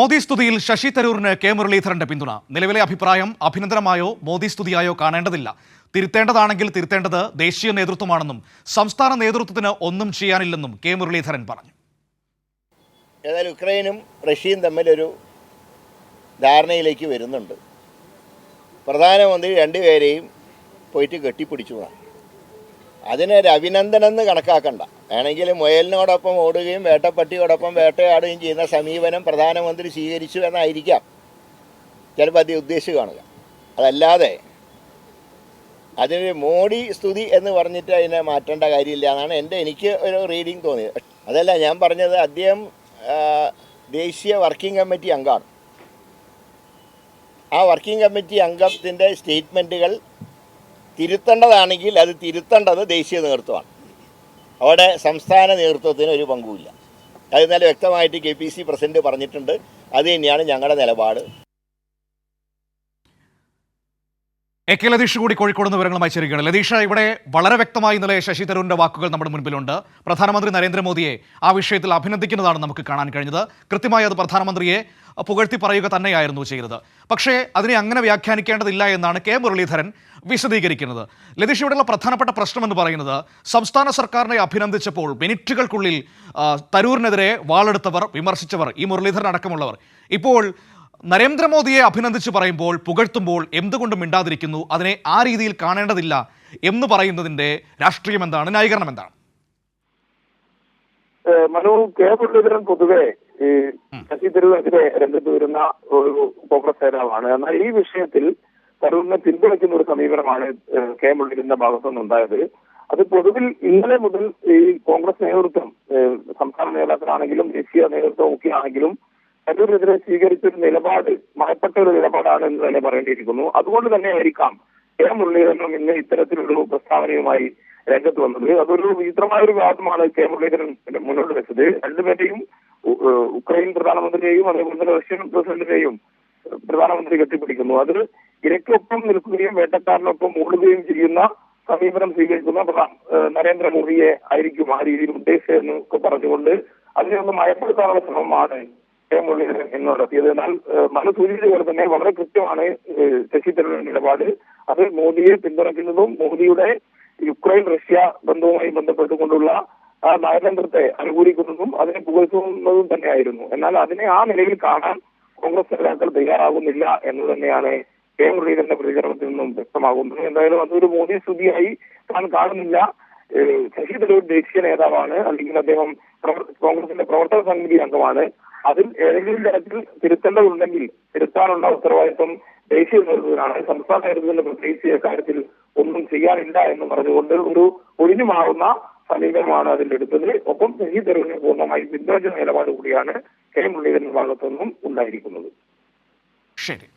മോദി സ്തുതിയിൽ ശശി തരൂരിന് കെ മുരളീധരന്റെ പിന്തുണ. നിലവിലെ അഭിപ്രായം അഭിനന്ദനമായോ? മോദി സ്തുതിയായോ കാണേണ്ടതില്ല. തിരുത്തേണ്ടതാണെങ്കിൽ തിരുത്തേണ്ടത് ദേശീയ നേതൃത്വമാണെന്നും സംസ്ഥാന നേതൃത്വത്തിന് ഒന്നും ചെയ്യാനില്ലെന്നും കെ മുരളീധരൻ പറഞ്ഞു. ഏതായാലും ഉക്രൈനും റഷ്യയും തമ്മിലൊരു ധാരണയിലേക്ക് വരുന്നുണ്ട്. പ്രധാനമന്ത്രി രണ്ടുപേരെയും പോയിട്ട് കെട്ടിപ്പിടിച്ചു അതിനൊരു അഭിനന്ദനം എന്ന് കണക്കാക്കണ്ട. വേണമെങ്കിൽ മുയലിനോടൊപ്പം ഓടുകയും വേട്ടപ്പട്ടിയോടൊപ്പം വേട്ടയാടുകയും ചെയ്യുന്ന സമീപനം പ്രധാനമന്ത്രി സ്വീകരിച്ചു എന്നായിരിക്കാം ചിലപ്പോൾ അതി ഉദ്ദേശിച്ച് കാണുക. അതല്ലാതെ അതിന് മോഡി സ്തുതി എന്ന് പറഞ്ഞിട്ട് അതിനെ മാറ്റേണ്ട കാര്യമില്ല എന്നാണ് എന്റെ എനിക്ക് ഒരു റീഡിങ് തോന്നിയത്. അതല്ല ഞാൻ പറഞ്ഞത് അദ്ദേഹം ദേശീയ വർക്കിംഗ് കമ്മിറ്റി അംഗമാണ്. ആ വർക്കിംഗ് കമ്മിറ്റി അംഗത്തിന്റെ സ്റ്റേറ്റ്മെന്റുകൾ തിരുത്തേണ്ടതാണെങ്കിൽ അത് തിരുത്തേണ്ടത് ദേശീയ നേതൃത്വമാണ്. അവിടെ സംസ്ഥാന നേതൃത്വത്തിന് ഒരു പങ്കുമില്ല. അത് ഇന്നലെ വ്യക്തമായിട്ട് കെ പി സി പ്രസിഡന്റ് പറഞ്ഞിട്ടുണ്ട്. അത് തന്നെയാണ് ഞങ്ങളുടെ നിലപാട്. എ കെ ലതീഷ് കൂടി കോഴിക്കോട് നിന്ന് വിവരങ്ങളുമായി ചേരുകയാണ്. ലതീഷ ഇവിടെ വളരെ വ്യക്തമായി ഇന്നലെ ശശി തരൂരിന്റെ വാക്കുകൾ നമ്മുടെ മുൻപിലുണ്ട്. പ്രധാനമന്ത്രി നരേന്ദ്രമോദിയെ ആ വിഷയത്തിൽ അഭിനന്ദിക്കുന്നതാണ് നമുക്ക് കാണാൻ കഴിഞ്ഞത്. കൃത്യമായി അത് പ്രധാനമന്ത്രിയെ പുകഴ്ത്തി പറയുക തന്നെയായിരുന്നു ചെയ്തത്. പക്ഷേ അതിനെ അങ്ങനെ വ്യാഖ്യാനിക്കേണ്ടതില്ല എന്നാണ് കെ മുരളീധരൻ വിശദീകരിക്കുന്നത്. ലതീഷ് ഇവിടെയുള്ള പ്രധാനപ്പെട്ട പ്രശ്നം എന്ന് പറയുന്നത് സംസ്ഥാന സർക്കാരിനെ അഭിനന്ദിച്ചപ്പോൾ മിനിറ്റുകൾക്കുള്ളിൽ തരൂരിനെതിരെ വാളെടുത്തവർ വിമർശിച്ചവർ ഈ മുരളീധരൻ അടക്കമുള്ളവർ. ഇപ്പോൾ നരേന്ദ്രമോദിയെ അഭിനന്ദിച്ച് പറയുമ്പോൾ പുകഴ്ത്തുമ്പോൾ എന്തുകൊണ്ട് മിണ്ടാതിരിക്കുന്നു അതിനെ ആ രീതിയിൽ കാണേണ്ടതില്ല എന്ന് പറയുന്നതിന്റെ രാഷ്ട്രീയം എന്താണ് ന്യായീകരണം എന്താണ്? മനു കെ മുരളീധരൻ പൊതുവെ ഈ ശശി തരൂരിനെതിരെ രംഗത്ത് വരുന്ന ഒരു കോൺഗ്രസ് നേതാവാണ്. എന്നാൽ ഈ വിഷയത്തിൽ തരൂരിനെ പിന്തുണയ്ക്കുന്ന ഒരു സമീപനമാണ് കെ മുരളീധരന്റെ ഭാഗത്തുനിന്നുണ്ടായത് അത് പൊതുവിൽ ഇന്നലെ മുതൽ ഈ കോൺഗ്രസ് നേതൃത്വം സംസ്ഥാന നേതാക്കളാണെങ്കിലും ദേശീയ നേതൃത്വം ഒക്കെ ആണെങ്കിലും തരൂരിനെതിരെ സ്വീകരിച്ച ഒരു നിലപാട് മഹപ്പെട്ട ഒരു നിലപാടാണ് എന്ന് തന്നെ പറയേണ്ടിയിരിക്കുന്നു. അതുകൊണ്ട് തന്നെ ആയിരിക്കാം കെ മുരളീധരനും ഇന്ന് ഇത്തരത്തിലൊരു പ്രസ്താവനയുമായി രംഗത്ത് വന്നത്. അതൊരു വിചിത്രമായ ഒരു വാദമാണ് കെ മുരളീധരൻ മുന്നോട്ട് വെച്ചത്. രണ്ടുപേരെയും ഉക്രൈൻ പ്രധാനമന്ത്രിയെയും അതേപോലെ തന്നെ റഷ്യൻ പ്രസിഡന്റിനെയും പ്രധാനമന്ത്രി കെട്ടിപ്പിടിക്കുന്നു. അത് ഇരയ്ക്കൊപ്പം നിൽക്കുകയും വേട്ടക്കാരനൊപ്പം ഓടുകയും ചെയ്യുന്ന സമീപനം സ്വീകരിക്കുന്ന നരേന്ദ്രമോദിയെ ആയിരിക്കും ആ രീതിയിൽ ഉദ്ദേശിച്ചതെന്നൊക്കെ പറഞ്ഞുകൊണ്ട് അതിനെ ഒന്ന് മയപ്പെടുത്താനുള്ള ശ്രമമാണ് കെ മുരളീധരൻ എന്നാൽ മനു സൂചിപ്പിച്ച പോലെ തന്നെ വളരെ കൃത്യമാണ് ശശി തരൂരിന്റെ നിലപാട് അത് മോദിയെ പിന്തുണയ്ക്കുന്നതും മോദിയുടെ യുക്രൈൻ റഷ്യ ബന്ധവുമായി ബന്ധപ്പെട്ടുകൊണ്ടുള്ള ആ നയതന്ത്രത്തെ അനുകൂലിക്കുന്നതും അതിനെ പുകഴ്ത്തുന്നതും തന്നെയായിരുന്നു. എന്നാൽ അതിനെ ആ നിലയിൽ കാണാൻ കോൺഗ്രസ് നേതാക്കൾ തയ്യാറാകുന്നില്ല എന്ന് തന്നെയാണ് കെ മുരളീധരന്റെ പ്രതികരണത്തിൽ നിന്നും വ്യക്തമാകുന്നത്. എന്തായാലും അതൊരു മോദി സ്തുതിയായി താൻ കാണുന്നില്ല. ശശി തരൂർ ദേശീയ നേതാവാണ്. അല്ലെങ്കിൽ അദ്ദേഹം കോൺഗ്രസിന്റെ പ്രവർത്തക സമിതി അംഗമാണ്. അതിൽ ഏതെങ്കിലും തരത്തിൽ തിരുത്തേണ്ടതുണ്ടെങ്കിൽ തിരുത്താനുള്ള ഉത്തരവാദിത്വം ദേശീയ നേതൃത്വത്തിനാണ്. സംസ്ഥാന നേതൃത്വത്തിന് പ്രത്യേകിച്ച് കാര്യത്തിൽ ഒന്നും ചെയ്യാനില്ല എന്ന് പറഞ്ഞുകൊണ്ട് ഒരു ഒഴിഞ്ഞു മാറുന്ന സമീപനമാണ് അതിലെടുത്തത് ഒപ്പം ഈ തെരുവിനെ പൂർണമായി പിന്തുണച്ച നിലപാട് കൂടിയാണ് കെ മുരളീധരന്റെ ഭാഗത്തുനിന്നും ഉണ്ടായിരിക്കുന്നത്. ശരി.